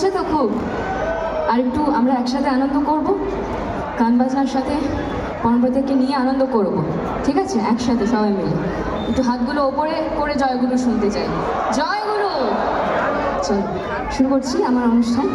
লাগছে তো খুব। আর একটু আমরা একসাথে আনন্দ করব, গান বাজনার সাথে পরমব্রতাকে নিয়ে আনন্দ করব, ঠিক আছে? একসাথে সবাই মিলে। একটু হাতগুলো ওপরে করে জয়গুলো শুনতে চাই। জয়গুলো চল, শুরু করছি আমার অনুষ্ঠান।